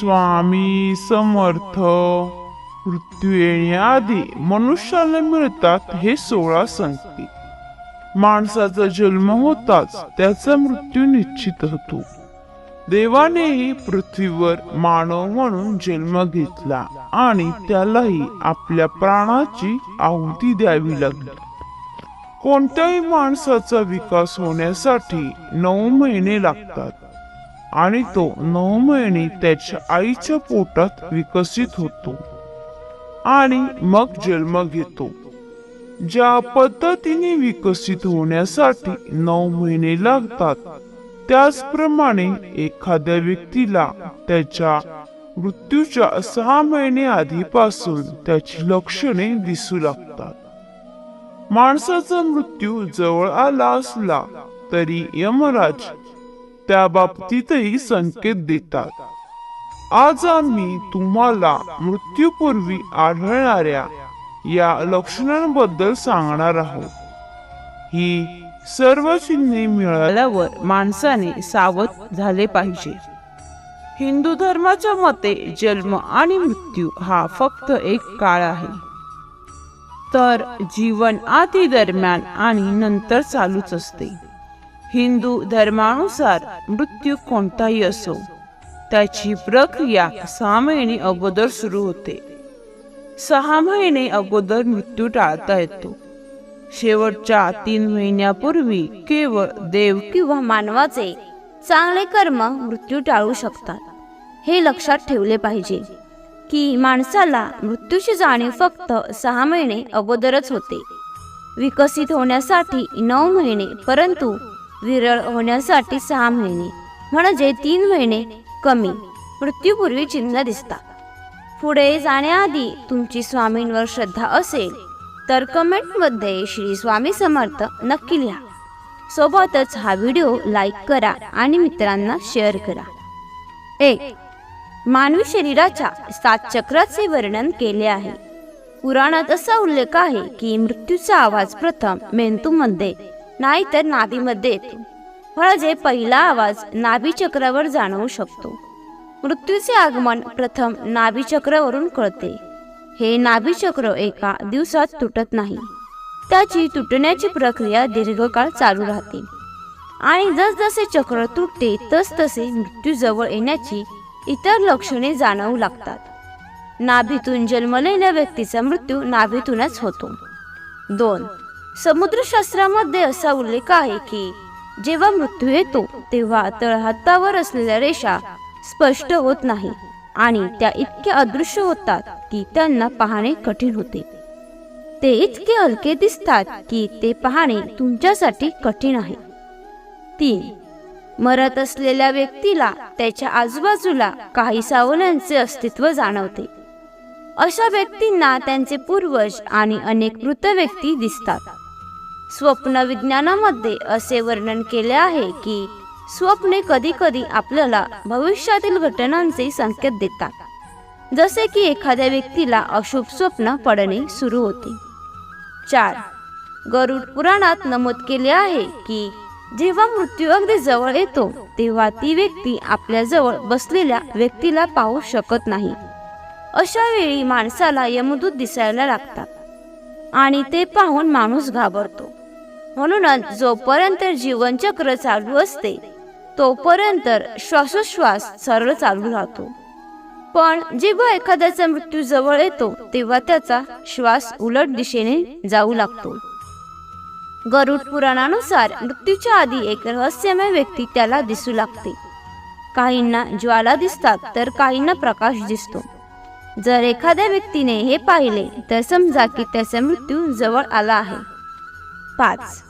स्वामी समर्थ. मृत्यू येण्याआधी मनुष्याला मिळतात हे सोळा सांगते. माणसाचा जन्म होताच त्याचा मृत्यू निश्चित होतो. देवानेही पृथ्वीवर मानव म्हणून जन्म घेतला आणि त्यालाही आपल्या प्राणाची आहुती द्यावी लागली. कोणत्याही माणसाचा विकास होण्यासाठी नऊ महिने लागतात. आणि तो नऊ महिने त्याच्या आईच्या पोटात विकसित होतो. आणि मग जन्म घेतो. ज्या पद्धतीने विकसित होण्यासाठी नऊ महिने लागतात त्याचप्रमाणे एखाद्या व्यक्तीला त्याच्या मृत्यूच्या सहा महिने आधीपासून त्याची लक्षणे दिसू लागतात. माणसाचा मृत्यू जवळ आला असला तरी यमराज त्या बाबतीतही संकेत देतात. आज आम्ही तुम्हाला मृत्यूपूर्वी आढळणाऱ्या या लक्षणांबद्दल सांगणार आहोत. ही सर्व चिन्हे मिळाल्यावर माणसाने सावध झाले पाहिजे. हिंदू धर्माच्या मते जन्म आणि मृत्यू हा फक्त एक काळ आहे. तर जीवन आधी दरम्यान आणि नंतर चालूच असते. हिंदू धर्मानुसार मृत्यू कोणताही असो त्याची प्रक्रिया सहा महिने अगोदर सुरू होते. सहा महिने अगोदर मृत्यू टाळता येतो. शेवटच्या तीन महिन्यापूर्वी केवळ देव किंवा मानवाचे चांगले कर्म मृत्यू टाळू शकतात. हे लक्षात ठेवले पाहिजे की माणसाला मृत्यूची जाणीव फक्त सहा महिने अगोदरच होते. विकसित होण्यासाठी नऊ महिने परंतु विरळ होण्यासाठी सहा महिने म्हणजे तीन महिने कमी. मृत्यूपूर्वी चिन्ह दिसतात. पुढे जाण्याआधी तुमची स्वामींवर श्रद्धा असेल तर कमेंटमध्ये श्री स्वामी समर्थ नक्की लिहा. सोबतच हा व्हिडिओ लाईक करा आणि मित्रांना शेअर करा. एक मानवी शरीराच्या सात चक्राचे वर्णन केले आहे. पुराणात असा उल्लेख आहे की मृत्यूचा आवाज प्रथम मेंदूमध्ये नाहीतर नाभीमध्ये येतो. म्हणजे पहिला आवाज नाभी चक्रावर जाणवू शकतो. मृत्यूचे आगमन प्रथम नाभी चक्रावरून कळते. हे नाभी चक्र एका दिवसात तुटत नाही. त्याची तुटण्याची प्रक्रिया दीर्घकाळ चालू राहते. आणि जसजसे चक्र तुटते तसतसे मृत्यू जवळ येण्याची इतर लक्षणे जाणवू लागतात. नाभीतून जन्मलेल्या व्यक्तीचा मृत्यू नाभीतूनच होतो. दोन समुद्रशास्त्रामध्ये असा उल्लेख आहे की जेव्हा मृत्यू येतो तेव्हा तळहातावर असलेल्या रेषा स्पष्ट होत नाही आणि त्या इतक्या अदृश्य होतात की त्यांना पाहणे कठीण होते. ते इतके हलके दिसतात की ते पाहणे तुमच्यासाठी कठीण आहे. तीन मरत असलेल्या व्यक्तीला त्याच्या आजूबाजूला काही सावल्यांचे अस्तित्व जाणवते. अशा व्यक्तींना त्यांचे पूर्वज आणि अनेक मृत व्यक्ती दिसतात. स्वप्न विज्ञानामध्ये असे वर्णन केले आहे की स्वप्ने कधी कधी आपल्याला भविष्यातील घटनांचे संकेत देतात. जसे की एखाद्या व्यक्तीला अशुभ स्वप्न पडणे सुरू होते. चार गरुड पुराणात नमूद केले आहे की जेव्हा मृत्यू अगदी जवळ येतो तेव्हा ती व्यक्ती आपल्या जवळ बसलेल्या व्यक्तीला पाहू शकत नाही. अशा वेळी माणसाला यमदूत दिसायला लागतात आणि ते पाहून माणूस घाबरतो. म्हणूनच जोपर्यंत जीवनचक्र चालू असते तोपर्यंत श्वासोश्वास सरळ चालू राहतो. पण जेव्हा एखाद्याचा मृत्यू जवळ येतो तेव्हा त्याचा श्वास उलट दिशेने जाऊ लागतो. गरुड पुराणानुसार मृत्यूच्या आधी एक रहस्यमय व्यक्ती त्याला दिसू लागते. काहींना ज्वाला दिसतात तर काहींना प्रकाश दिसतो. जर एखाद्या व्यक्तीने हे पाहिले तर समजा की त्याचा मृत्यू जवळ आला आहे. पाच.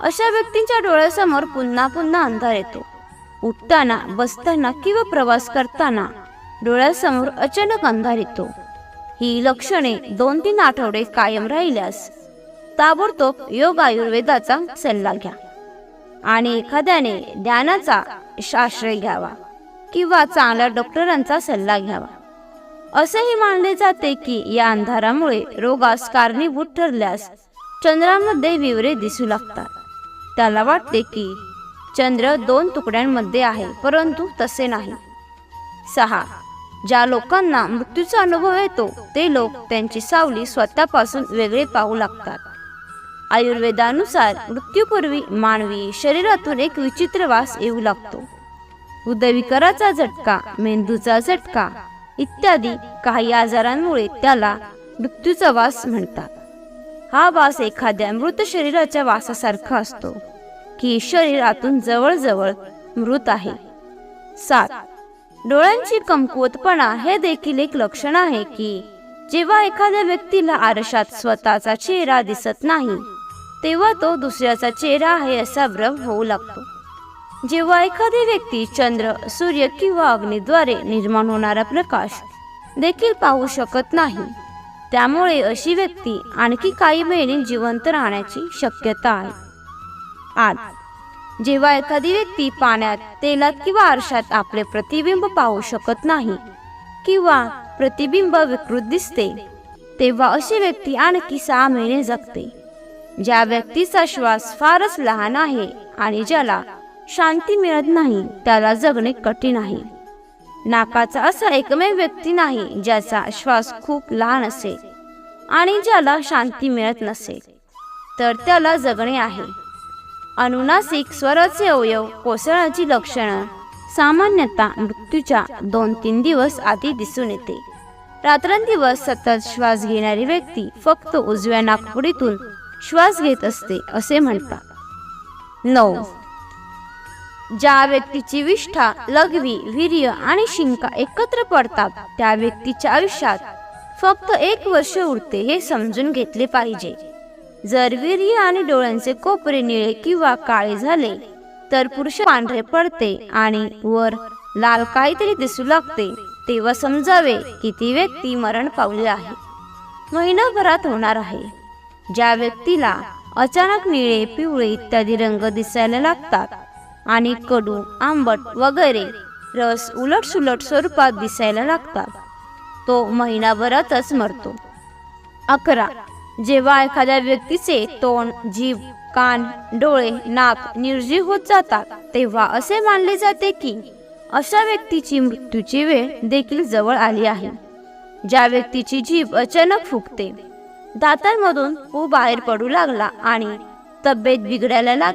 अशा व्यक्तींच्या डोळ्यासमोर पुन्हा पुन्हा अंधार येतो. उठताना बसताना किंवा प्रवास करताना डोळ्यासमोर अचानक अंधार येतो. ही लक्षणे दोन तीन आठवडे कायम राहिल्यास ताबडतोब योग आयुर्वेदाचा सल्ला घ्या आणि एखाद्याने ज्ञानाचा आश्रय घ्यावा किंवा चांगल्या डॉक्टरांचा सल्ला घ्यावा. असेही मानले जाते की या अंधारामुळे रोगास कारणीभूत ठरल्यास चंद्रामध्ये विवरे दिसू लागतात. त्याला वाटते की चंद्र दोन तुकड्यांमध्ये आहे परंतु तसे नाही. सहा. ज्या लोकांना मृत्यूचा अनुभव येतो ते लोक त्यांची सावली स्वतःपासून वेगळे पाहू लागतात. आयुर्वेदानुसार मृत्यूपूर्वी मानवी शरीरातून एक विचित्र वास येऊ लागतो. हृदयविकाराचा झटका मेंदूचा झटका इत्यादी काही आजारांमुळे त्याला मृत्यूचा वास म्हणतात. हा वास एखाद्या मृत शरीराच्या वासासारखा असतो की शरीरातून जवळजवळ मृत आहे. सात. डोळ्यांची कमकुवतपणा हे देखील एक लक्षण आहे की जेव्हा एखाद्या व्यक्तीला आरशात स्वतःचा चेहरा दिसत नाही तेव्हा तो दुसऱ्याचा चेहरा आहे असा भ्रम होऊ लागतो. जेव्हा एखादी व्यक्ती चंद्र सूर्य किंवा अग्नीद्वारे निर्माण होणारा प्रकाश देखील पाहू शकत नाही त्यामुळे अशी व्यक्ती आणखी काही महिने जिवंत राहण्याची शक्यता आहे. आठ जेव्हा एखादी व्यक्ती पाण्यात तेलात किंवा आरशात आपले प्रतिबिंब पाहू शकत नाही किंवा प्रतिबिंब विकृत दिसते तेव्हा अशी व्यक्ती आणखी सहा महिने जगते ज्या व्यक्तीचा श्वास फारच लहान आहे आणि ज्याला शांती मिळत नाही त्याला जगणे कठीण आहे. नाकाचा असा एकमेव व्यक्ती नाही ज्याचा श्वास खूप लहान असेल आणि ज्याला शांती मिळत नसेल तर त्याला जगणे आहे. अनुनासिक स्वराचे अवयव कोसळण्याची लक्षणं सामान्यतः मृत्यूच्या दोन तीन दिवस आधी दिसून येते. रात्रंदिवस सतत श्वास घेणारी व्यक्ती फक्त उजव्या नाकपुडीतून श्वास घेत असते असे म्हणतात. नऊ. ज्या व्यक्तीची विष्ठा लघवी वीर्य आणि शिंका एकत्र पडतात त्या व्यक्तीच्या आयुष्यात फक्त एक वर्ष उरते हे समजून घेतले पाहिजे. जर वीर्य आणि डोळ्यांचे कोपरे निळे किंवा काळे झाले तर पुरुष पांढरे पडते आणि वर लाल काहीतरी दिसू लागते. तेव्हा समजावे की ती व्यक्ती मरण पावली आहे. महिनाभरात होणार आहे. ज्या व्यक्तीला अचानक निळे पिवळे इत्यादी रंग दिसायला लागतात आणि कडू आंबट वगैरे रस उलट सुलट स्वरूपात दिसायला लागतात. तो महिनाभरातच मरतो. अकरा. जेव्हा एखाद्या व्यक्तीचे तोंड जीभ कान डोळे नाक निर्जीव होत जातात तेव्हा असे मानले जाते की अशा व्यक्तीची मृत्यूची वेळ देखील जवळ आली आहे. ज्या व्यक्तीची जीभ अचानक फुगते दातांमधून पू बाहेर पडू लागला आणि तब्येत बिघडायला लाग